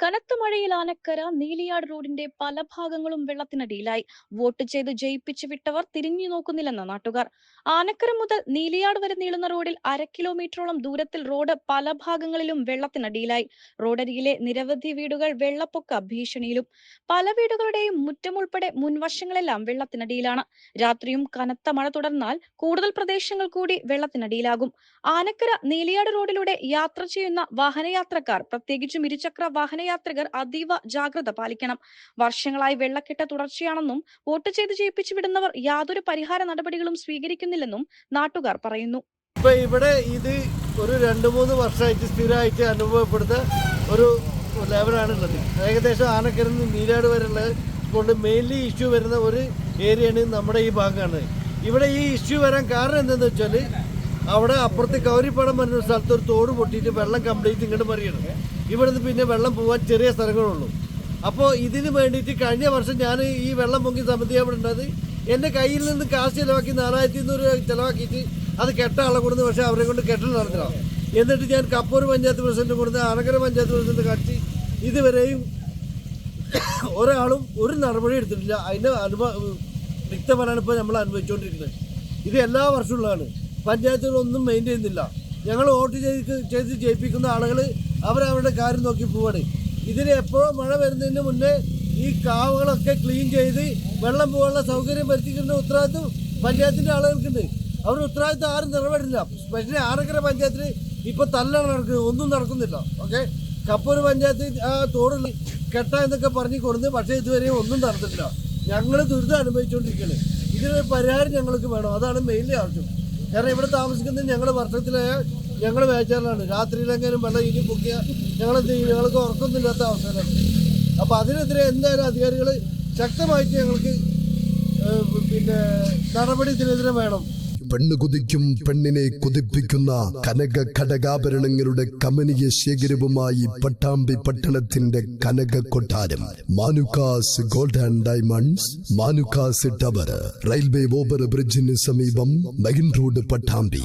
കനത്ത മഴയിൽ ആനക്കര നീലിയാട് റോഡിന്റെ പല ഭാഗങ്ങളും വെള്ളത്തിനടിയിലായി. വോട്ട് ചെയ്ത് ജയിപ്പിച്ചു വിട്ടവർ തിരിഞ്ഞു നോക്കുന്നില്ലെന്ന് നാട്ടുകാർ. ആനക്കര മുതൽ നീലിയാട് വരെ നീളുന്ന റോഡിൽ അര കിലോമീറ്ററോളം ദൂരത്തിൽ റോഡ് പല ഭാഗങ്ങളിലും വെള്ളത്തിനടിയിലായി. റോഡരികിലെ നിരവധി വീടുകൾ വെള്ളപ്പൊക്ക ഭീഷണിയിലും. പല വീടുകളുടെയും മുറ്റം ഉൾപ്പെടെ മുൻവശങ്ങളെല്ലാം വെള്ളത്തിനടിയിലാണ്. രാത്രിയും കനത്ത മഴ തുടർന്നാൽ കൂടുതൽ പ്രദേശങ്ങൾ കൂടി വെള്ളത്തിനടിയിലാകും. ആനക്കര നീലിയാട് റോഡിലൂടെ യാത്ര ചെയ്യുന്ന വാഹനയാത്രക്കാർ പ്രത്യേകിച്ചും ഇരുചക്ര വാഹനയാത്രികർ അതീവ ജാഗ്രത പാലിക്കണം. വർഷങ്ങളായി വെള്ളക്കെട്ട് തുടർച്ചയാണെന്നും വോട്ട് ചെയ്ത് ജയിപ്പിച്ചു വിടുന്നവർ യാതൊരു പരിഹാര നടപടികളും സ്വീകരിക്കുന്നില്ലെന്നും നാട്ടുകാർ പറയുന്നു. ഇപ്പൊ ഇവിടെ ഇത് ഒരു രണ്ട് മൂന്ന് വർഷമായിട്ട് സ്ഥിരമായിട്ട് അനുഭവപ്പെടുന്ന ഒരു ലെവലാണ് ഉള്ളത് ഏകദേശം ആനക്കരയിൽ നിന്ന് നീരാട് വരെയുള്ള കൊണ്ട് മെയിൻലി ഇഷ്യൂ വരുന്ന ഒരു ഏരിയയാണ് നമ്മുടെ ഈ ഭാഗമാണ്. ഇവിടെ ഈ ഇഷ്യൂ വരാൻ കാരണം എന്താണെന്ന് വെച്ചാൽ അവിടെ അപ്പുറത്ത് കൗരിപ്പടം വരുന്ന സ്ഥലത്ത് ഒരു തോട് പൊട്ടിയിട്ട് വെള്ളം കംപ്ലീറ്റ് ഇങ്ങോട്ട് മറിയണം. ഇവിടുന്ന് പിന്നെ വെള്ളം പോകാൻ ചെറിയ സ്ഥലങ്ങളുള്ളൂ. അപ്പോൾ ഇതിന് വേണ്ടിയിട്ട് കഴിഞ്ഞ വർഷം ഞാൻ ഈ വെള്ളം പൊങ്ങി സമിതി അവിടെ ഉണ്ടത് എന്റെ കയ്യിൽ നിന്ന് കാശ് ചിലവാക്കി നാലായിരത്തി ഇരുന്നൂറ് രൂപ ചിലവാക്കിയിട്ട് അത് കെട്ട ആളെ കൊടുത്ത് പക്ഷേ അവരെ കൊണ്ട് കെട്ടൽ നടന്നില്ല. എന്നിട്ട് ഞാൻ കപ്പൂർ പഞ്ചായത്ത് പ്രസിഡന്റ് കൊടുത്ത് ആനക്കര പഞ്ചായത്ത് പ്രസിഡന്റ് കാട്ടി ഇതുവരെയും ഒരാളും ഒരു നടപടി എടുത്തിട്ടില്ല. അതിന്റെ അനുഭവ വ്യക്തമാണ് ഇപ്പോൾ നമ്മൾ അനുഭവിച്ചുകൊണ്ടിരിക്കുന്നത് ഇത് എല്ലാ വർഷമുള്ളതാണ് പഞ്ചായത്തുകളൊന്നും മെയിന്റെയിൻ ചെയ്യുന്നില്ല. ഞങ്ങൾ വോട്ട് ചെയ്ത് ചെയ്ത് ജയിപ്പിക്കുന്ന ആളുകൾ അവരവരുടെ കാര്യം നോക്കി പോവാണ്. ഇതിന് എപ്പോഴും മഴ വരുന്നതിന് മുന്നേ ഈ കാവുകളൊക്കെ ക്ലീൻ ചെയ്ത് വെള്ളം പോകാനുള്ള സൗകര്യം വരുത്തിക്കുന്ന ഉത്തരവാദിത്വം പഞ്ചായത്തിന്റെ ആളുകൾക്കുണ്ട്. അവർ ഉത്തരവാദിത്വം ആരും നിറവേറ്റില്ല. സ്പെഷ്യലി ആറക്കര പഞ്ചായത്തിൽ ഇപ്പോൾ തല്ലാണ് നടക്കുന്നത്. ഒന്നും നടക്കുന്നില്ല. ഓക്കെ കപ്പൂർ പഞ്ചായത്ത് ആ തോട് കെട്ട എന്നൊക്കെ പറഞ്ഞ് കൊടുത്ത് പക്ഷേ ഇതുവരെയും ഒന്നും നടന്നിട്ടില്ല. ഞങ്ങൾ ദുരിതം അനുഭവിച്ചുകൊണ്ടിരിക്കുകയാണ് ഇതിനൊരു പരിഹാരം ഞങ്ങൾക്ക് വേണം. അതാണ് മെയിൻലി ആവശ്യം കാരണം ഇവിടെ താമസിക്കുന്നത് ഞങ്ങൾ വർഷത്തിലായ ഞങ്ങൾ വേച്ചാലാണ് രാത്രിയിലെങ്കിലും വെള്ളം ഇനി പൊക്കിയ ഞങ്ങൾ എന്ത് ചെയ്യും? ഞങ്ങൾക്ക് ഉറക്കൊന്നുമില്ലാത്ത അവസരമാണ് അപ്പോൾ അതിനെതിരെ എന്തായാലും അധികാരികൾ ശക്തമായിട്ട് ഞങ്ങൾക്ക് പിന്നെ നടപടി വേണം. പെണ്ണ് കുതിക്കും പെണ്ണിനെ കുതിപ്പിക്കുന്ന കനക ഘടകാഭരണങ്ങളുടെ കമനീയ ശേഖരവുമായി പട്ടാമ്പി പട്ടണത്തിന്റെ കനക കൊട്ടാരം. Manukkas gold and diamonds Manukkas tower railway over ബ്രിഡ്ജിന് സമീപം മെയിൻ റോഡ് പട്ടാമ്പി.